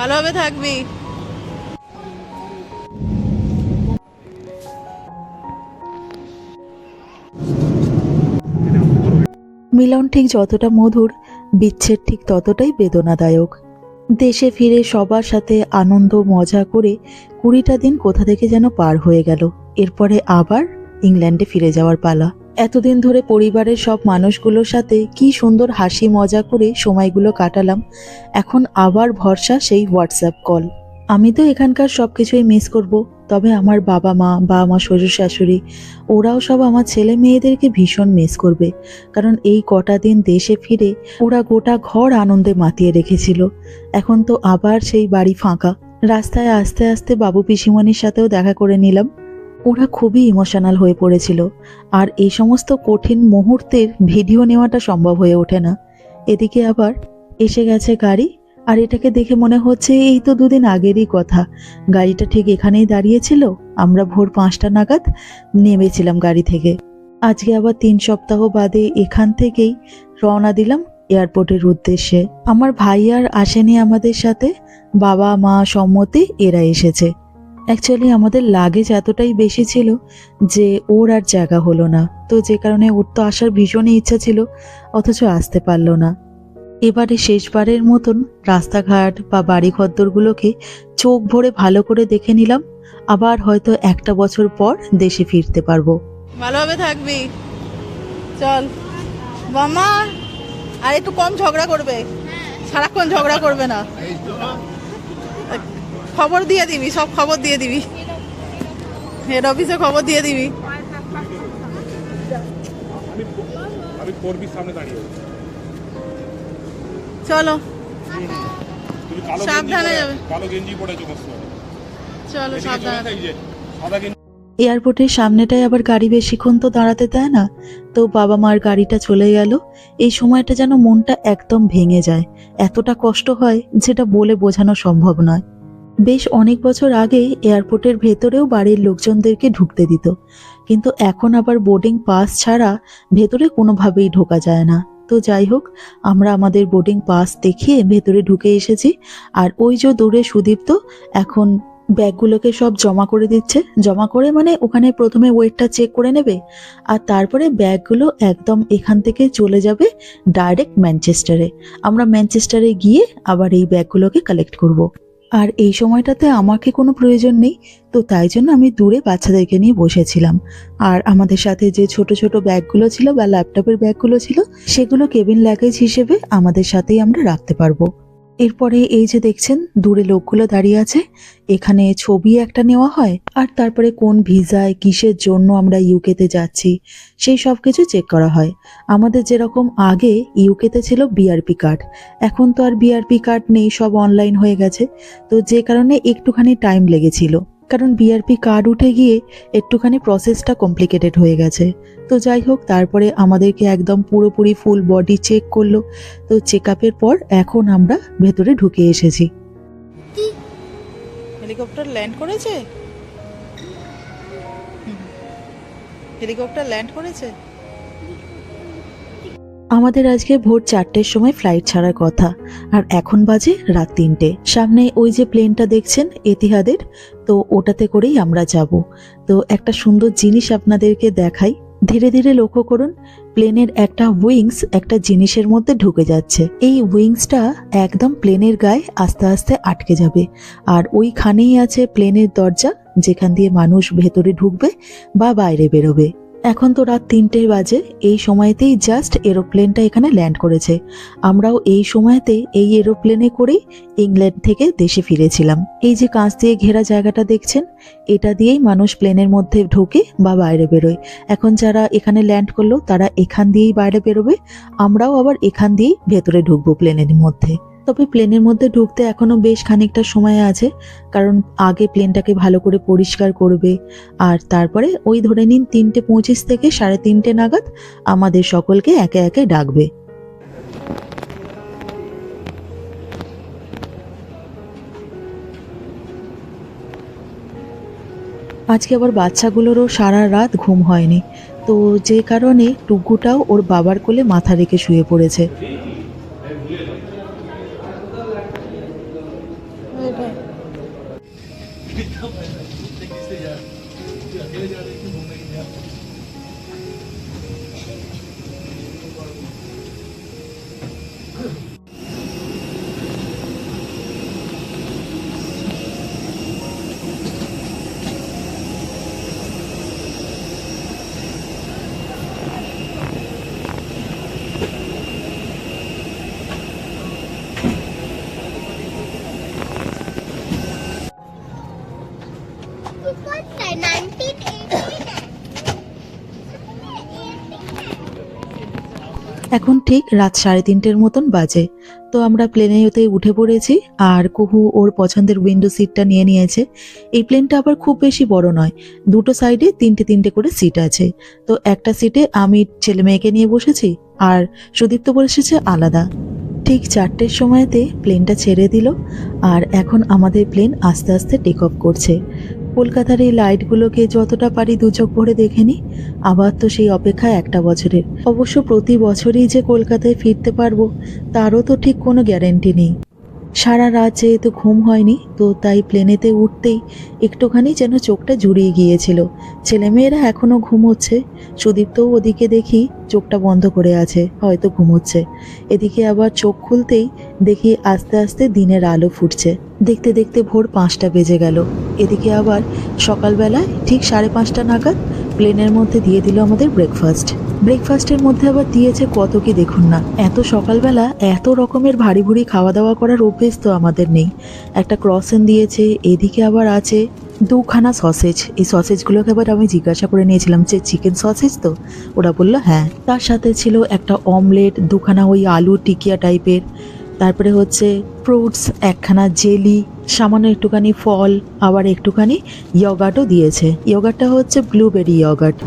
ভালোভাবে থাকবি। মিলন ঠিক যতটা মধুর, বিচ্ছেদ ঠিক ততটাই বেদনাদায়ক। দেশে ফিরে সবার সাথে আনন্দ, মজা করে কুড়িটা দিন কোথা থেকে যেন পার হয়ে গেল। এরপরে আবার ইংল্যান্ডে ফিরে যাওয়ার পালা। এতদিন ধরে পরিবারের সব মানুষগুলোর সাথে কি সুন্দর হাসি মজা করে সময়গুলো কাটালাম, এখন আবার ভরসা সেই হোয়াটসঅ্যাপ কল আমি তো এখানকার সব কিছুই মিস করব, তবে আমার বাবা মা বা আমার শ্বশুর শাশুড়ি, ওরাও সব আমার ছেলে মেয়েদেরকে ভীষণ মিস করবে, কারণ এই কটা দিন দেশে ফিরে ওরা গোটা ঘর আনন্দে মাতিয়ে রেখেছিল। এখন তো আবার সেই বাড়ি ফাঁকা। রাস্তায় আস্তে আস্তে বাবু পিসিমণির সাথেও দেখা করে নিলাম। ওরা খুবই ইমোশনাল হয়ে পড়েছিল। আর এই সমস্ত কঠিন মুহূর্তের ভিডিও নেওয়াটা সম্ভব হয়ে ওঠে না। এদিকে আবার এসে গেছে গাড়ি, আর এটাকে দেখে মনে হচ্ছে এই তো দুদিন আগেরই কথা। গাড়িটা ঠিক এখানেই দাঁড়িয়েছিল, আমরা ভোর পাঁচটা নাগাদ নেমেছিলাম গাড়ি থেকে। আজকে আবার তিন সপ্তাহ বাদে এখান থেকেই রওনা দিলাম এয়ারপোর্টের উদ্দেশ্যে। আমার ভাই আর আসেনি আমাদের সাথে, বাবা, মা, সম্মতি, এরা এসেছে। অ্যাকচুয়ালি আমাদের লাগেজ এতটাই বেশি ছিল যে ওর আর জায়গা হলো না। তো যে কারণে ওর তো আসার ভীষণই ইচ্ছা ছিল, অথচ আসতে পারল না। এবারে শেষবারের মতন রাস্তাঘাট বা বাড়ি ঘরদোরগুলোকে চোখ ভরে ভালো করে দেখে নিলাম, আবার হয়তো একটা বছর পর দেশে ফিরতে পারব। ভালোভাবে থাকবি। চল। মামা, আর একটু কম ঝগড়া করবে। সারাক্ষণ ঝগড়া করবে না। খবর দিয়ে দিবি সব খবর দিয়ে দিবি। হেড অফিসে খবর দিয়ে দিবি। আমি করবির সামনে দাঁড়িয়ে আছি। চলো। সাবধানে যাবে। কালো গেঞ্জি পড়েছো চলো সাবধানে সাদা এয়ারপোর্টের সামনেটায় আবার গাড়ি বেশিক্ষণ তো দাঁড়াতে দেয় না তো বাবা মার গাড়িটা চলে গেল। এই সময়টা যেন মনটা একদম ভেঙে যায়। এতটা কষ্ট হয় যেটা বলে বোঝানো সম্ভব নয়। বেশ অনেক বছর আগে এয়ারপোর্টের ভেতরেও বাড়ির লোকজনদেরকে ঢুকতে দিত। কিন্তু এখন আবার বোর্ডিং পাস ছাড়া ভেতরে কোনোভাবেই ঢোকা যায় না। তো যাই হোক, আমরা আমাদের বোর্ডিং পাস দেখিয়ে ভেতরে ঢুকে এসেছি। আর ওই যে দূরে সুদীপ্ত, এখন ব্যাগগুলোকে সব জমা করে দিচ্ছে। জমা করে মানে ওখানে প্রথমে ওয়েটটা চেক করে নেবে, আর তারপরে ব্যাগগুলো একদম এখান থেকে চলে যাবে ডাইরেক্ট ম্যানচেস্টারে। আমরা ম্যানচেস্টারে গিয়ে আবার এই ব্যাগগুলোকে কালেক্ট করব। আর এই সময়টাতে আমাকে কোনো প্রয়োজন নেই, তো তাই জন্য আমি দূরে বাচ্চাদেরকে নিয়ে বসেছিলাম। আর আমাদের সাথে যে ছোট ছোট ব্যাগগুলো ছিল বা ল্যাপটপের ব্যাগগুলো ছিল, সেগুলো কেবিন ল্যাগেজ হিসেবে আমাদের সাথেই আমরা রাখতে পারব। এরপরে এই যে দেখছেন, দূরে লোকগুলো দাঁড়িয়ে আছে। এখানে ছবি একটা নেওয়া হয়, আর তারপরে কোন ভিসায়, কিসের জন্য আমরা ইউকেতে যাচ্ছি, সেই সব কিছু চেক করা হয়। আমাদের যেরকম আগে ইউকেতে ছিল বিআরপি কার্ড এখন তো আর বিআরপি কার্ড নেই, সব অনলাইন হয়ে গেছে। তো যে কারণে একটুখানি টাইম লেগেছিল। কারণ বিআরপি কার্ড উঠে গিয়ে একটুখানি প্রসেসটা কমপ্লিকেটেড হয়ে গেছে। তো যাই হোক, তারপরে আমাদেরকে একদম পুরোপুরি ফুল বডি চেক করল। তো চেক আপের পর এখন আমরা ভেতরে ঢুকে এসেছি। হেলিকপ্টার ল্যান্ড করেছে? হেলিকপ্টার ল্যান্ড করেছে? আমাদের আজকে ভোর চারটের সময় ফ্লাইট ছাড়ার কথা। আর এখন বাজে রাত তিনটে। সামনে ওই যে প্লেনটা দেখছেন, এতিহাদের, তো ওটাতে করেই আমরা যাব। তো একটা সুন্দর জিনিস আপনাদেরকে দেখাই। ধীরে ধীরে লক্ষ্য করুন প্লেনের একটা উইংস একটা জিনিসের মধ্যে ঢুকে যাচ্ছে। এই উইংসটা একদম প্লেনের গায়ে আস্তে আস্তে আটকে যাবে। আর ওইখানেই আছে প্লেনের দরজা, যেখান দিয়ে মানুষ ভেতরে ঢুকবে বা বাইরে বেরোবে। এখন তো রাত তিনটে বাজে, এই সময়তেই জাস্ট এরোপ্লেনটা এখানে ল্যান্ড করেছে। আমরাও এই সময়তে এই এরোপ্লেনে করেই ইংল্যান্ড থেকে দেশে ফিরেছিলাম। এই যে কাঁচ দিয়ে ঘেরা জায়গাটা দেখছেন, এটা দিয়েই মানুষ প্লেনের মধ্যে ঢোকে বা বাইরে বেরোয়। এখন যারা এখানে ল্যান্ড করল, তারা এখান দিয়েই বাইরে বেরোবে। আমরাও আবার এখান দিয়েই ভেতরে ঢুকবো প্লেনের মধ্যে। তবে প্লেনের মধ্যে ঢুকতে এখনও বেশ খানিকটা সময় আছে, কারণ আগে প্লেনটাকে ভালো করে পরিষ্কার করবে। আর তারপরে ওই ধরে নিন তিনটে পঁচিশ থেকে সাড়ে তিনটে নাগাদ আমাদের সকলকে একে একে ডাকবে। আজকে আবার বাচ্চাগুলোরও সারা রাত ঘুম হয়নি, তো যে কারণে টুকুটাও ওর বাবার কোলে মাথা রেখে শুয়ে পড়েছে। ya. Ya geleceğe kim bulmaya gidiyor? এখন ঠিক রাত সাড়ে তিনটের মতন বাজে। তো আমরা প্লেনে ওতে উঠে পড়েছি, আর কুহু ওর পছন্দের উইন্ডো সিটটা নিয়ে নিয়েছে। এই প্লেনটা আবার খুব বেশি বড় নয়, দুটো সাইডে তিনটে তিনটে করে সিট আছে। তো একটা সিটে আমি ছেলে মেয়েকে নিয়ে বসেছি, আর সুদীপ্ত বসেছে আলাদা। ঠিক চারটের সময়তে প্লেনটা ছেড়ে দিল, আর এখন আমাদের প্লেন আস্তে আস্তে টেক অফ করছে। কলকাতার এই লাইটগুলোকে যতটা পারি দু চোখ ভরে দেখে নিই আবার তো সেই অপেক্ষা একটা বছরের। অবশ্য প্রতি বছরই যে কলকাতায় ফিরতে পারব, তারও তো ঠিক কোনো গ্যারেন্টি নেই। সারা রাত যেহেতু ঘুম হয়নি, তো তাই প্লেনেতে উঠতেই একটুখানি যেন চোখটা জুড়িয়ে গিয়েছিল। ছেলেমেয়েরা এখনও ঘুমোচ্ছে। সুদীপ্তও ওদিকে দেখি চোখটা বন্ধ করে আছে, হয়তো ঘুমোচ্ছে। এদিকে আবার চোখ খুলতেই দেখি আস্তে আস্তে দিনের আলো ফুটছে। দেখতে দেখতে ভোর পাঁচটা বেজে গেল। এদিকে আবার সকালবেলায় ঠিক সাড়ে পাঁচটা নাগাদ প্লেনের মধ্যে দিয়ে দিল আমাদের ব্রেকফাস্ট। ব্রেকফাস্টের মধ্যে আবার দিয়েছে কত কি দেখুন না। এত সকালবেলা এত রকমের ভারী ভুরি খাওয়া দাওয়া করার অভ্যেস তো আমাদের নেই। একটা ক্রসেন দিয়েছে, এদিকে আবার আছে দুখানা সসেজ এই সসেজগুলোকে আবার আমি জিজ্ঞাসা করে নিয়েছিলাম যে চিকেন সসেজ তো? ওরা বলল হ্যাঁ। তার সাথে ছিল একটা অমলেট দুখানা ওই আলু টিকিয়া টাইপের তারপরে হচ্ছে ফ্রুটস একখানা জেলি সামান্য একটুখানি ফল, আবার একটুখানি ইয়গার্টও দিয়েছে। ইয়গার্টটা হচ্ছে ব্লুবেরি ইয়গার্ট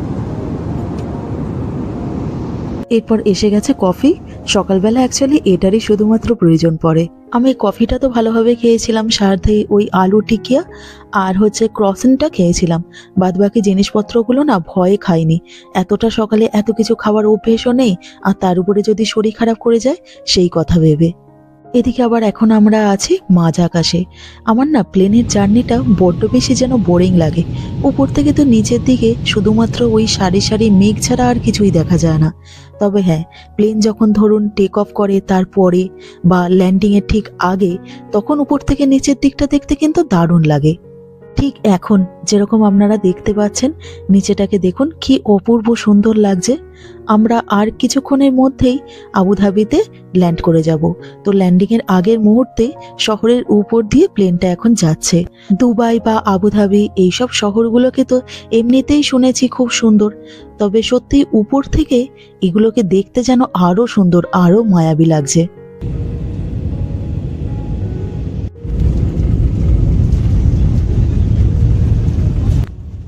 এরপর এসে গেছে কফি। সকালবেলা অ্যাকচুয়ালি এটারই শুধুমাত্র প্রয়োজন পড়ে। আমি কফিটা তো ভালোভাবে খেয়েছিলাম সাথে ওই আলু টিকিয়া আর হচ্ছে ক্রসেনটা খেয়েছিলাম। বাদ বাকি জিনিসপত্রগুলো না ভয়ে খাইনি। এতটা সকালে এত কিছু খাবার অভ্যেসও নেই, আর তার উপরে যদি শরীর খারাপ করে যায়, সেই কথা ভেবে। এদিকে আবার এখন আমরা আছি মাঝ আকাশে। আমার না প্লেনের জার্নিটা বড্ড বেশি যেন বোরিং লাগে। উপর থেকে তো নিচের দিকে শুধুমাত্র ওই সারি সারি মেঘ ছাড়া আর কিছুই দেখা যায় না। তবে হ্যাঁ প্লেন যখন ধরুন টেক অফ করে তারপরে বা ল্যান্ডিংয়ের ঠিক আগে, তখন উপর থেকে নিচের দিকটা দেখতে কিন্তু দারুণ লাগে। ঠিক এখন, যেরকম আপনারা দেখতে পাচ্ছেন, নিচেটাকে দেখুন, কি অপূর্ব সুন্দর লাগছে। আমরা আর কিছুক্ষণের মধ্যেই আবুধাবিতে ল্যান্ড করে যাব। তো ল্যান্ডিংয়ের আগের মুহূর্তে শহরের উপর দিয়ে প্লেনটা এখন যাচ্ছে। দুবাই বা আবুধাবি এইসব শহরগুলোকে তো এমনিতেই শুনেছি খুব সুন্দর। তবে সত্যি উপর থেকে এগুলোকে দেখতে যেন আরও সুন্দর আরও মায়াবী লাগছে।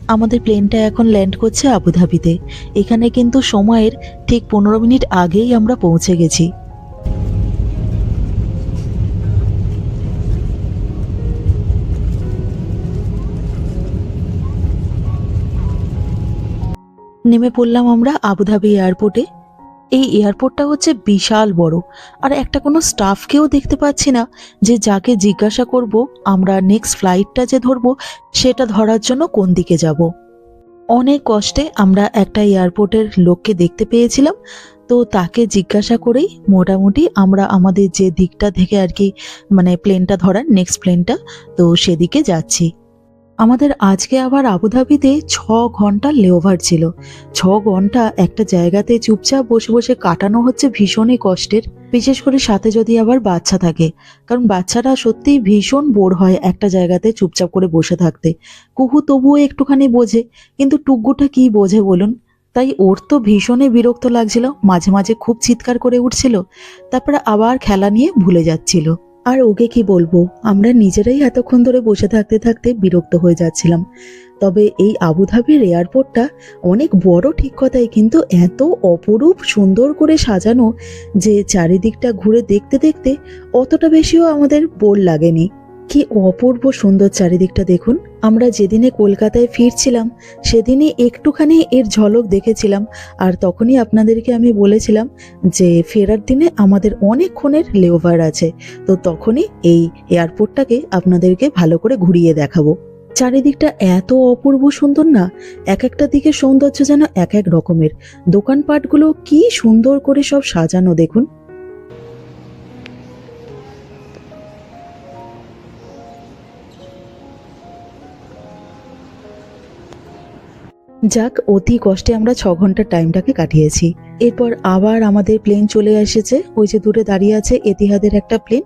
আমাদের প্লেনটা এখন ল্যান্ড করছে আবুধাবিতে। এখানে কিন্তু সময়ের ঠিক পনেরো মিনিট আগেই আমরা পৌঁছে গেছি। নেমে পড়লাম আমরা আবুধাবি এয়ারপোর্টে। এই এয়ারপোর্টটা হচ্ছে বিশাল বড়। আর একটা কোনো স্টাফকেও দেখতে পাচ্ছি না যে যাকে জিজ্ঞাসা করব, আমরা নেক্সট ফ্লাইটটা যে ধরবো, সেটা ধরার জন্য কোন দিকে যাব। অনেক কষ্টে আমরা একটা এয়ারপোর্টের লোককে দেখতে পেয়েছিলাম। তো তাকে জিজ্ঞাসা করেই মোটামুটি আমরা আমাদের যে দিকটা থেকে আর কি মানে প্লেনটা ধরার নেক্সট প্লেনটা তো সেদিকে যাচ্ছি। আমাদের আজকে আবার আবুধাবিতে ছ ঘণ্টা লেওভার ছিল। ছ ঘণ্টা একটা জায়গাতে চুপচাপ বসে বসে কাটানো হচ্ছে ভীষণই কষ্টের। বিশেষ করে সাথে যদি আবার বাচ্চা থাকে। কারণ বাচ্চারা সত্যিই ভীষণ বোর হয় একটা জায়গাতে চুপচাপ করে বসে থাকতে। কুহু তবুও একটুখানি বোঝে, কিন্তু টুগ্গুটা কি বোঝে বলুন? তাই ওর তো ভীষণই বিরক্ত লাগছিল, মাঝে মাঝে খুব চিৎকার করে উঠছিল, তারপরে আবার খেলা নিয়ে ভুলে যাচ্ছিল। আর ওকে কি বলব? আমরা নিজেরাই এতক্ষণ ধরে বসে থাকতে থাকতে বিরক্ত হয়ে যাচ্ছিলাম। তবে এই আবুধাবির এয়ারপোর্টটা অনেক বড় ঠিক কথাই, কিন্তু এত অপরূপ সুন্দর করে সাজানো যে চারিদিকটা ঘুরে দেখতে দেখতে অতটা বেশিও আমাদের বোর লাগেনি। কি অপূর্ব সুন্দর চারিদিকটা দেখুন। আমরা যেদিনে কলকাতায় ফিরছিলাম সেদিনে একটুখানি এর ঝলক দেখেছিলাম। আর তখনই আপনাদেরকে আমি বলেছিলাম যে, ফেরার দিনে আমাদের অনেকক্ষণের লেওভার আছে। তো তখনই এই এয়ারপোর্টটাকে আপনাদেরকে ভালো করে ঘুরিয়ে দেখাবো। চারিদিকটা এত অপূর্ব সুন্দর না, এক একটা দিকে সৌন্দর্য যেন এক এক রকমের। দোকানপাটগুলো কি সুন্দর করে সব সাজানো দেখুন। যাক, অতি কষ্টে আমরা ছ ঘণ্টার টাইমটাকে কাটিয়েছি। এরপর আবার আমাদের প্লেন চলে এসেছে। ওই যে দূরে দাঁড়িয়ে আছে এতিহাদের একটা প্লেন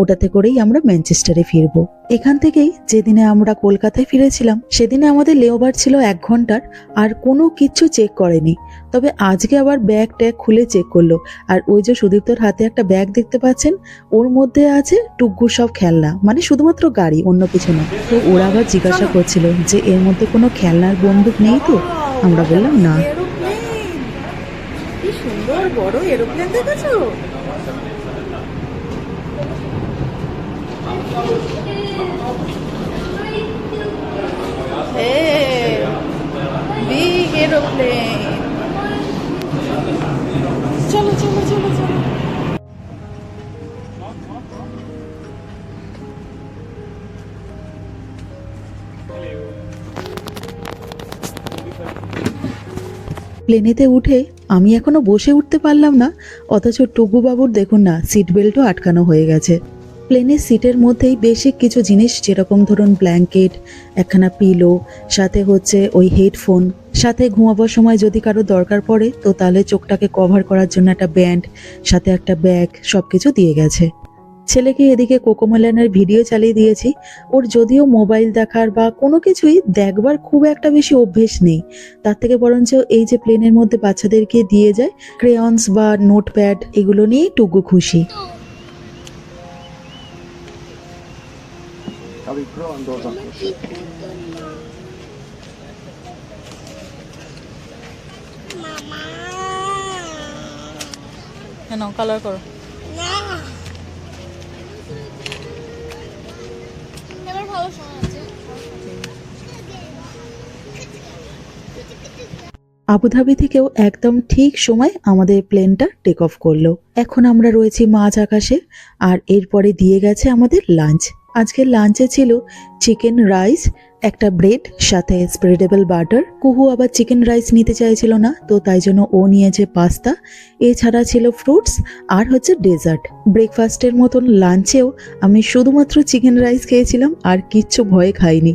ওটাতে করেই আমরা ম্যানচেস্টারে ফিরবো। এখান থেকেই যেদিনে আমরা কলকাতায় ফিরেছিলাম সেদিনে আমাদের লেওবার ছিল এক ঘণ্টার আর কোনো কিচ্ছু চেক করেনি। তবে আজকে আবার ব্যাগ ট্যাগ খুলে চেক করল। আর ওই যে সুদীপ্তর হাতে একটা ব্যাগ দেখতে পাচ্ছেন ওর মধ্যে আছে টুকগুর সব খেলনা মানে শুধুমাত্র গাড়ি অন্য কিছু না। তো ওরা আবার জিজ্ঞাসা করছিল যে এর মধ্যে কোনো খেলনার বন্দুক নেই তো? আমরা বললাম না। কি সুন্দর বড় এরোপ্লেন দেখেছ? বিগ এরোপ্লেন চলো চলো চলো চলো। প্লেনেতে উঠে আমি এখনও বসে উঠতে পারলাম না অথচ টুকু বাবুর দেখুন না সিট বেল্টও আটকানো হয়ে গেছে। প্লেনের সিটের মধ্যেই বেসিক কিছু জিনিস, যেরকম ধরুন ব্ল্যাঙ্কেট, একখানা পিলো সাথে হচ্ছে ওই হেডফোন সাথে ঘুমাবার সময় যদি কারও দরকার পড়ে, তো তাহলে চোখটাকে কভার করার জন্য একটা ব্যান্ড সাথে একটা ব্যাগ সব কিছু দিয়ে গেছে। ছেলেকে এদিকে কোকোমেলানের ভিডিও চালিয়ে দিয়েছি। ওর যদিও মোবাইল দেখার বা কোনো কিছুই দেখবার খুব একটা বেশি অভ্যেস নেই। তার থেকে বরঞ্চ এই যে প্লেনের মধ্যে বাচ্চাদেরকে দিয়ে যায় ক্রেয়ন্স বা নোটপ্যাড এগুলো নিয়েই টুকু খুশি। কেন কালার করো এবার ভালো শোনাচ্ছে আবুধাবি থেকেও একদম ঠিক সময় আমাদের প্লেনটা টেক অফ করল। এখন আমরা রয়েছি মাঝ আকাশে আর এরপরে দিয়ে গেছে আমাদের লাঞ্চ আজকের লাঞ্চে ছিল চিকেন রাইস একটা ব্রেড সাথে স্প্রেডেবল বাটার কুহু আবার চিকেন রাইস নিতে চাইছিল না, তো তাই জন্য ও নিয়েছে পাস্তা এছাড়া ছিল ফ্রুটস আর হচ্ছে ডেজার্ট ব্রেকফাস্টের মতন লাঞ্চেও আমি শুধুমাত্র চিকেন রাইস খেয়েছিলাম আর কিচ্ছু ভয়ে খাইনি।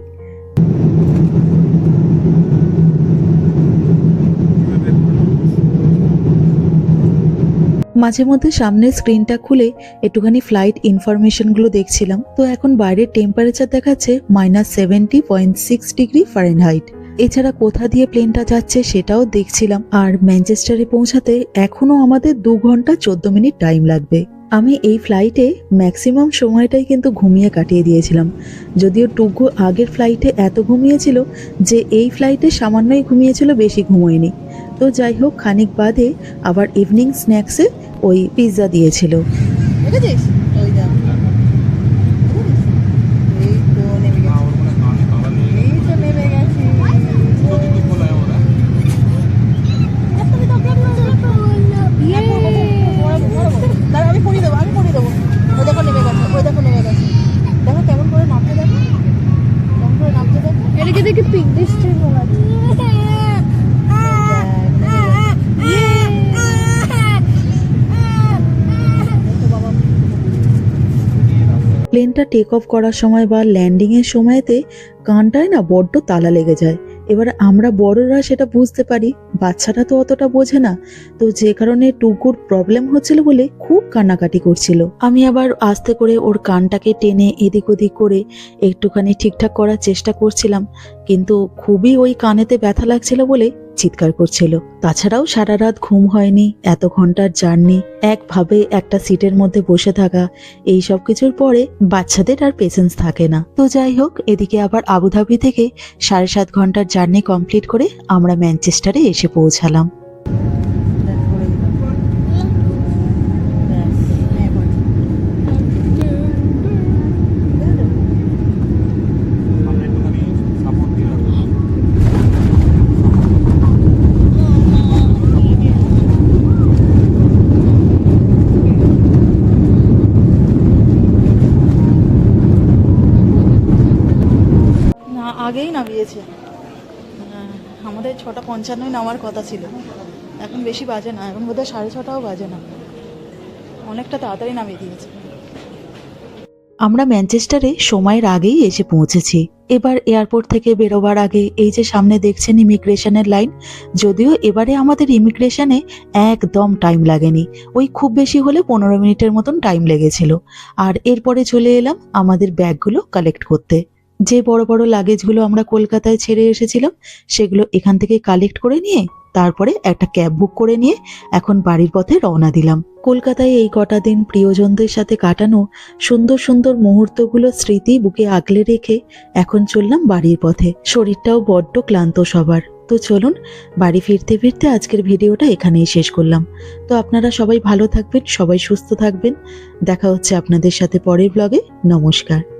মাঝে মধ্যে সামনের স্ক্রিনটা খুলে একটুখানি ফ্লাইট ইনফরমেশনগুলো দেখছিলাম। তো এখন বাইরের টেম্পারেচার দেখাচ্ছে minus seventy point six degree Fahrenheit এছাড়া কোথা দিয়ে প্লেনটা যাচ্ছে সেটাও দেখছিলাম। আর ম্যানচেস্টারে পৌঁছাতে এখনও আমাদের দু ঘণ্টা চোদ্দ মিনিট টাইম লাগবে। আমি এই ফ্লাইটে ম্যাক্সিমাম সময়টাই কিন্তু ঘুমিয়ে কাটিয়ে দিয়েছিলাম। যদিও টুকু আগের ফ্লাইটে এত ঘুমিয়েছিল যে এই ফ্লাইটে সামান্যই ঘুমিয়েছিল, বেশি ঘুমোয়নি। তো যাই হোক, খানিক বাদে আবার ইভিনিং স্ন্যাক্সে ওই পিৎজা দিয়েছিল। দেখেছিস ওই যা এই তো নেমে গেছি এই তো নেমে গেছি দাঁড়া আমি পড়িয়ে দেবো আমি পড়িয়ে দেবো ওই দেখো নেমে গেছে ওই দেখো নেমে গেছে দেখো কেমন করে নামতে দেখো কেমন করে নামতে দেখো এটাকে দেখে পিক ডিস্ট্রিক্ট মনে হচ্ছে প্লেনটা টেক অফ করার সময় বা ল্যান্ডিংয়ের সময়তে কানটায় না বড্ড তালা লেগে যায়। এবার আমরা বড়রা সেটা বুঝতে পারি, বাচ্চাটা তো অতটা বোঝে না। তো যে কারণে টুকুর প্রবলেম হচ্ছিল বলে খুব কান্নাকাটি করছিল। আমি আবার আস্তে করে ওর কানটাকে টেনে এদিক ওদিক করে একটুখানি ঠিকঠাক করার চেষ্টা করছিলাম। কিন্তু খুবই ওই কানেতে ব্যথা লাগছিল বলে চিৎকার করছিল। তাছাড়াও সারা রাত ঘুম হয়নি, এত ঘণ্টার জার্নি, একভাবে একটা সিটের মধ্যে বসে থাকা, এই সব কিছুর পরে বাচ্চাদের আর পেশেন্স থাকে না। তো যাই হোক, এদিকে আবার আবুধাবি থেকে সাড়ে সাত ঘণ্টার জার্নি কমপ্লিট করে আমরা ম্যানচেস্টারে এসে পৌঁছালাম দেখ, পড়ে গেলাম। ব্যাস, নে পড়। দেখেছ? আগেই নামিয়েছে। হ্যাঁ, আমাদের ছটা পঞ্চান্নই নামার কথা ছিল। এখন বেশি বাজে না এখন বোধহয় সাড়ে ছটাও বাজে না। অনেকটা তাড়াতাড়ি নামিয়ে দিয়েছে। আমরা ম্যানচেস্টারে সময়ের আগেই এসে পৌঁছেছি। এবার এয়ারপোর্ট থেকে বেরোবার আগে এই যে সামনে দেখছেন ইমিগ্রেশনের লাইন যদিও এবারে আমাদের ইমিগ্রেশনে একদম টাইম লাগেনি। ওই খুব বেশি হলে পনেরো মিনিটের মতন টাইম লেগেছিল। আর এরপরে চলে এলাম আমাদের ব্যাগগুলো কালেক্ট করতে। যে বড় বড় লাগেজগুলো আমরা কলকাতায় ছেড়ে এসেছিলাম, সেগুলো এখান থেকে কালেক্ট করে নিয়ে, তারপরে একটা ক্যাব বুক করে নিয়ে এখন বাড়ির পথে রওনা দিলাম। কলকাতায় এই কটা দিন প্রিয়জনদের সাথে কাটানো সুন্দর সুন্দর মুহূর্তগুলো স্মৃতি বুকে আগলে রেখে এখন চললাম বাড়ির পথে। শরীরটাও বড্ড ক্লান্ত সবার। তো চলুন, বাড়ি ফিরতে ফিরতে আজকের ভিডিওটা এখানেই শেষ করলাম। তো আপনারা সবাই ভালো থাকবেন, সবাই সুস্থ থাকবেন। দেখা হচ্ছে আপনাদের সাথে পরের ব্লগে নমস্কার।